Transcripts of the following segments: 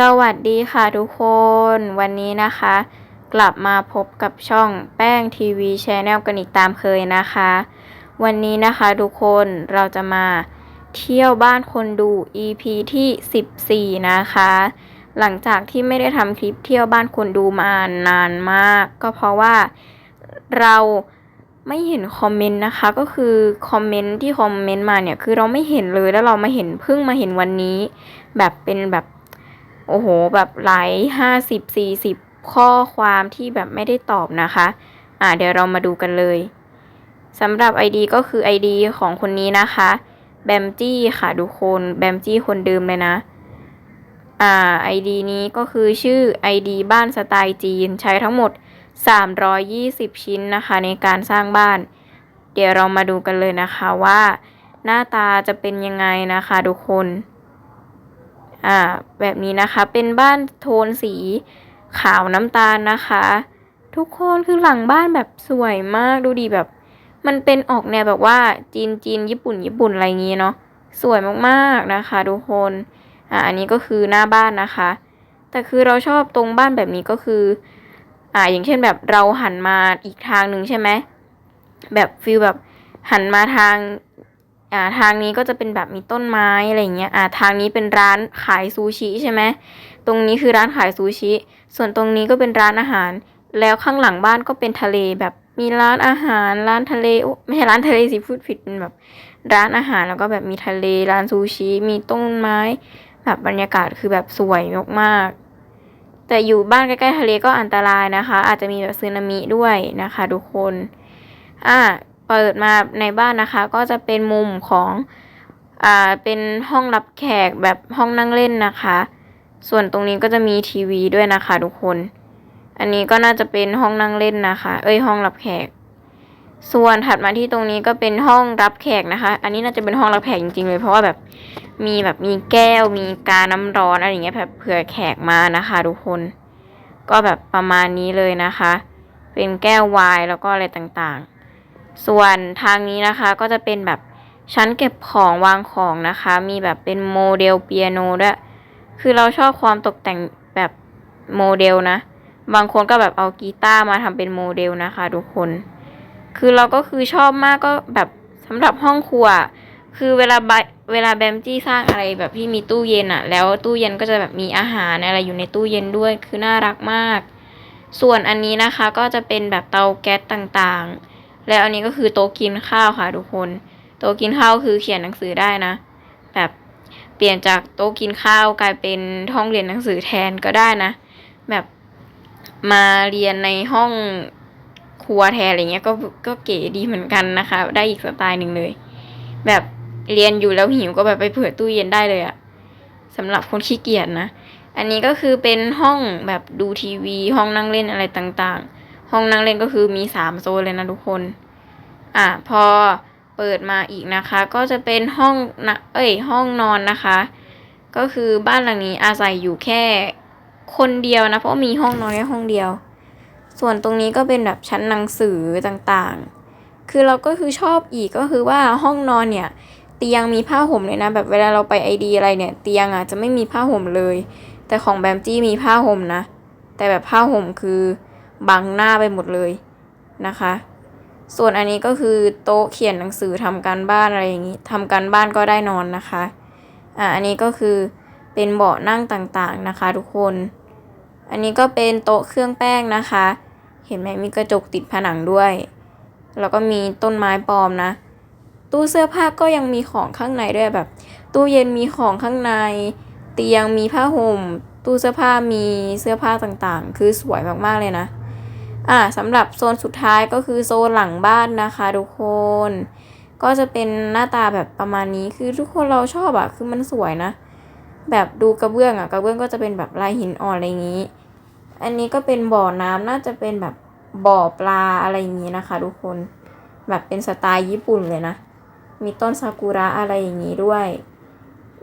สวัสดีค่ะทุกคน วันนี้นะคะ กลับมาพบกับช่องแป้งทีวีชแนลกันอีกตามเคยนะคะ วันนี้นะคะทุกคนเราจะมาเที่ยวบ้านคนดู EP ที่ 14 นะคะ หลังจากที่ไม่ได้ทำคลิปเที่ยวบ้านคนดูมานานมาก ก็เพราะว่าเราไม่เห็นคอมเมนต์นะคะ ก็คือคอมเมนต์ที่คอมเมนต์มาเนี่ยคือเราไม่เห็นเลยแล้วเรามาเห็นเพิ่งมาเห็นวันนี้ แบบเป็นแบบ โอ้โห แบบหลายห้าสิบสี่สิบข้อความที่แบบไม่ได้ตอบนะคะ อ่าเดี๋ยวเรามาดูกันเลยสำหรับ ID ก็คือ ID ของคนนี้นะคะแบมจี้ค่ะทุกคนแบมจี้คนเดิมเลยนะ อ่า ID นี้ก็คือชื่อ ID บ้านสไตล์จีน ใช้ทั้งหมด 320 ชิ้นนะคะ ในการสร้างบ้าน เดี๋ยวเรามาดูกันเลยนะคะว่า หน้าตาจะเป็นยังไงนะคะทุกคน อ่าแบบนี้นะคะเป็นบ้านโทนสีขาวน้ำตาลนะคะ ทุกคนคือหลังบ้านแบบสวยมากดูดีแบบ มันเป็นออกแนวแบบว่าจีนจีนญี่ปุ่นญี่ปุ่นอะไรอย่างงี้เนาะสวยมากๆนะคะ ทุกคนอ่าอันนี้ก็คือหน้าบ้านนะคะ แต่คือเราชอบตรงบ้านแบบนี้ก็คืออ่าอย่างเช่นแบบเราหันมาอีกทางหนึ่งใช่ไหมแบบฟิลแบบหันมาทาง อ่าทางนี้ก็จะเป็นแบบมีต้นไม้อะไรเงี้ยอ่าทางนี้เป็นร้านขายซูชิใช่ไหมตรงนี้คือร้านขายซูชิ ส่วนตรงนี้ก็เป็นร้านอาหาร แล้วข้างหลังบ้านก็เป็นทะเลแบบมีร้านอาหารร้านทะเลโอ้ไม่ใช่ร้านทะเลสิพูดผิดเป็นแบบร้านอาหารแล้วก็แบบมีทะเลร้านซูชิมีต้นไม้ แบบบรรยากาศคือแบบสวยมากๆแต่อยู่บ้านใกล้ๆทะเลก็อันตรายนะคะ อาจจะมีแบบซึนามิด้วยนะคะ ทุกคนอ่า เปิดมาในบ้านนะคะ ก็จะเป็นมุมของอ่าเป็นห้องรับแขกแบบห้องนั่งเล่นนะคะ ส่วนตรงนี้ก็จะมีทีวีด้วยนะคะ ทุกคน อันนี้ก็น่าจะเป็นห้องนั่งเล่นนะคะ เอ้ยห้องรับแขก ส่วนถัดมาที่ตรงนี้ก็เป็นห้องรับแขกนะคะ อันนี้น่าจะเป็นห้องรับแขกจริงๆเลยเพราะว่าแบบมีแบบมีแก้วมีกาน้ำร้อนอะไรอย่างเงี้ยแบบเผื่อแขกมานะคะ ทุกคน ก็แบบประมาณนี้เลยนะคะ เป็นแก้วไวน์แล้วก็อะไรต่างๆ ส่วนทางนี้นะคะก็จะเป็นแบบชั้นเก็บของวางของนะคะ มีแบบเป็นโมเดลเปียโนด้วย คือเราชอบความตกแต่งแบบโมเดลนะ บางคนก็แบบเอากีตาร์มาทำเป็นโมเดลนะคะทุกคน คือเราก็คือชอบมากก็แบบสำหรับห้องครัว คือเวลาบเวลาแบมจี้สร้างอะไรแบบที่มีตู้เย็นอะแล้วตู้เย็นก็จะแบบมีอาหารอะไรอยู่ในตู้เย็นด้วย คือน่ารักมาก ส่วนอันนี้นะคะก็จะเป็นแบบเตาแก๊สต่างๆ แล้วอันนี้ก็คือโต๊ะกินข้าวค่ะทุกคน โต๊ะกินข้าวคือเขียนหนังสือได้นะ แบบเปลี่ยนจากโต๊ะกินข้าวกลายเป็นห้องเรียนหนังสือแทนก็ได้นะ แบบมาเรียนในห้องครัวแทนอะไรเงี้ยก็ก็เก๋ดีเหมือนกันนะคะ ได้อีกสไตล์หนึ่งเลย แบบเรียนอยู่แล้วหิวก็แบบไปเปิดตู้เย็นได้เลยอะสำหรับคนขี้เกียจนะ อันนี้ก็คือเป็นห้องแบบดูทีวี ห้องนั่งเล่นอะไรต่างๆ ห้องนั่งเล่นก็คือมีสามโซนเลยนะทุกคน อะพอเปิดมาอีกนะคะ ก็จะเป็นห้องนะเอ้ยห้องนอนนะคะ ก็คือบ้านหลังนี้อาศัยอยู่แค่คนเดียวนะเพราะมีห้องนอนแค่ห้องเดียว ส่วนตรงนี้ก็เป็นแบบชั้นหนังสือต่างๆ คือเราก็คือชอบอีกก็คือว่าห้องนอนเนี่ยเตียงมีผ้าห่มเลยนะแบบเวลาเราไปไอดีอะไรเนี่ย เตียงอะจะไม่มีผ้าห่มเลย แต่ของแบมจี้มีผ้าห่มนะ แต่แบบผ้าห่มคือ บังหน้าไปหมดเลยนะคะ ส่วนอันนี้ก็คือโต๊ะเขียนหนังสือทำการบ้านอะไรอย่างนี้ทำการบ้านก็ได้นอนนะคะอ่าอันนี้ก็คือเป็นเบาะนั่งต่างๆนะคะทุกคน อันนี้ก็เป็นโต๊ะเครื่องแป้งนะคะ เห็นไหมมีกระจกติดผนังด้วย แล้วก็มีต้นไม้ปลอมนะ ตู้เสื้อผ้าก็ยังมีของข้างในด้วยแบบ ตู้เย็นมีของข้างใน เตียงมีผ้าห่ม ตู้เสื้อผ้ามีเสื้อผ้าต่างๆ คือสวยมากๆเลยนะ อ่าสำหรับโซนสุดท้ายก็คือโซนหลังบ้านนะคะทุกคน ก็จะเป็นหน้าตาแบบประมาณนี้คือทุกคนเราชอบอะคือมันสวยนะ แบบดูกระเบื้องอะกระเบื้องก็จะเป็นแบบลายหินอ่อนอะไรอย่างนี้ อันนี้ก็เป็นบ่อน้ำน่าจะเป็นแบบบ่อปลาอะไรอย่างนี้นะคะ ทุกคนแบบเป็นสไตล์ญี่ปุ่นเลยนะ มีต้นซากุระอะไรอย่างนี้ด้วย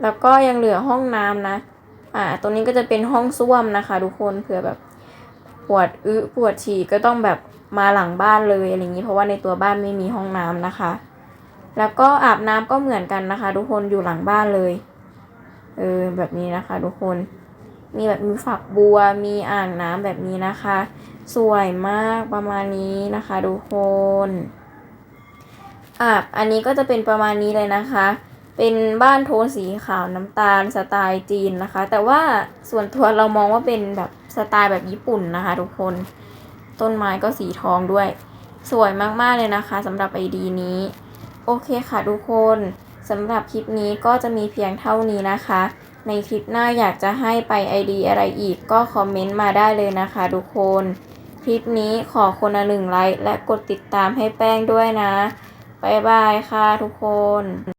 แล้วก็ยังเหลือห้องน้ำนะ อ่า ตรงนี้ก็จะเป็นห้องส้วมนะคะ ทุกคนเผื่อแบบ ปวดอึปวดฉี่ก็ต้องแบบมาหลังบ้านเลยอะไรอย่างนี้เพราะว่าในตัวบ้านไม่มีห้องน้ำนะคะ แล้วก็อาบน้ำก็เหมือนกันนะคะ ทุกคนอยู่หลังบ้านเลยเออแบบนี้นะคะ ทุกคนมีแบบมีฝักบัวมีอ่างน้ำแบบนี้นะคะ สวยมากประมาณนี้นะคะ ทุกคนอะอันนี้ก็จะเป็นประมาณนี้เลยนะคะ เป็นบ้านโทนสีขาวน้ำตาลสไตล์จีนนะคะ แต่ว่าส่วนตัวเรามองว่าเป็นแบบสไตล์แบบญี่ปุ่นนะคะ ทุกคน ต้นไม้ก็สีทองด้วย สวยมากๆเลยนะคะสำหรับไอดีนี้ โอเคค่ะทุกคนสำหรับคลิปนี้ก็จะมีเพียงเท่านี้นะคะ ในคลิปหน้าอยากจะให้ไปไอดีอะไรอีกก็คอมเมนต์มาได้เลยนะคะทุกคน คลิปนี้ขอคนละหนึ่งไลค์และกดติดตามให้แป้งด้วยนะ บ๊ายบายค่ะทุกคน